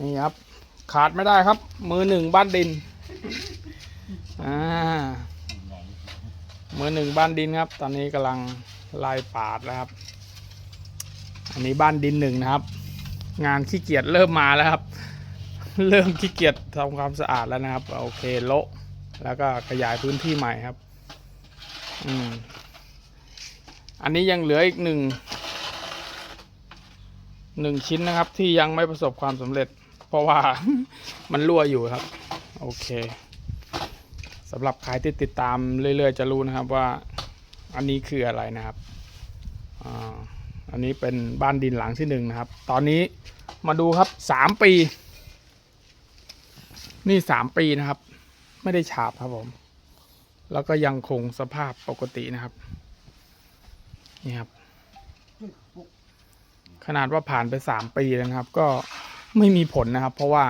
นี่ครับ ขาดไม่ได้ครับ มือหนึ่งบ้านดินอ่ามือหนึ่งบ้านดินครับ ตอนนี้กำลังไล่ปาดแล้วครับ อันนี้บ้านดินหนึ่งนะครับ งานขี้เกียจเริ่มมาแล้วครับ เริ่มขี้เกียจทำความสะอาดแล้วนะครับ โอเคโละแล้วก็ขยายพื้นที่ใหม่ครับ อืม อันนี้ยังเหลืออีกหนึ่งหนึ่งชิ้นนะครับที่ยังไม่ประสบความสำเร็จ เพราะว่า มันรั่วอยู่ครับ โอเคสำหรับใครที่ติดตามเรื่อยๆ จะรู้นะครับว่าอันนี้คืออะไรนะครับอันนี้เป็นบ้านดินหลังที่หนึ่งนะครับ ตอนนี้มาดูครับสามปี นี่สามปีนะครับ ไม่ได้ฉาบครับผม แล้วก็ยังคงสภาพปกตินะครับ นี่ครับ ขนาดว่าผ่านไปสามปีแล้วครับ ก็ ไม่มีผลนะครับ เพราะว่า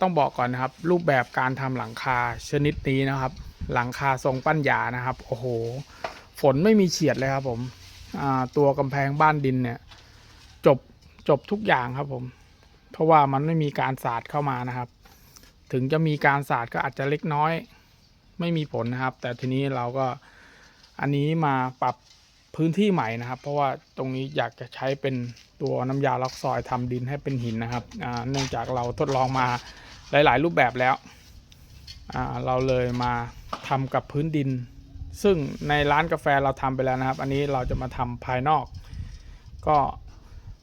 ต้องบอกก่อนนะครับ รูปแบบการทำหลังคาชนิดนี้นะครับ หลังคาทรงปั้นหยานะครับโอ้โห ฝนไม่มีเฉียดเลยครับผมตัวกำแพงบ้านดินเนี่ยจบจบทุกอย่างครับผม เพราะว่ามันไม่มีการสาดเข้ามานะครับ ถึงจะมีการสาดก็อาจจะเล็กน้อย ไม่มีผลนะครับ แต่ทีนี้เราก็อันนี้มาปรับ พื้นที่ใหม่นะครับ เพราะว่าตรงนี้อยากจะใช้เป็นตัวน้ำยาล็อกซอยทำดินให้เป็นหินนะครับเนื่องจากเราทดลองมาหลาย ๆ รูปแบบแล้ว เราเลยมาทำกับพื้นดิน ซึ่งในร้านกาแฟเราทำไปแล้วนะครับ อันนี้เราจะมาทำภายนอก ก็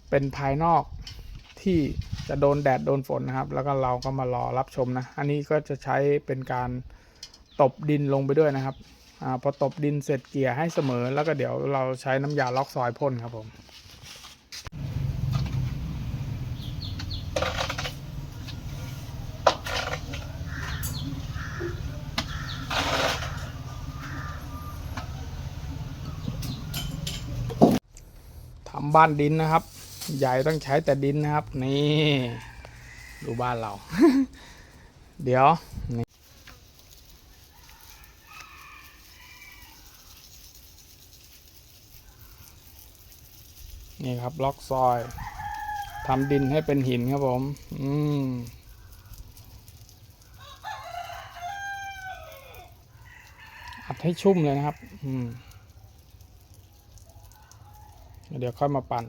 เป็นภายนอกที่จะโดนแดดโดนฝนนะครับ แล้วก็เราก็มารอรับชมนะ อันนี้ก็จะใช้เป็นการตบดินลงไปด้วยนะครับ อาพอตบดินเสร็จเกลี่ยให้เสมอ แล้วก็เดี๋ยวเราใช้น้ำยาล็อกซอยพ่นครับผมทำบ้านดินนะครับ ใหญ่ต้องใช้แต่ดินนะครับ นี่ ดูบ้านเรา เดี๋ยวนี่ นี่ครับล็อกซอยทำดินให้เป็นหินครับผม อืมอัดให้ชุ่มเลยนะครับ อืม เดี๋ยวค่อยมาปั่น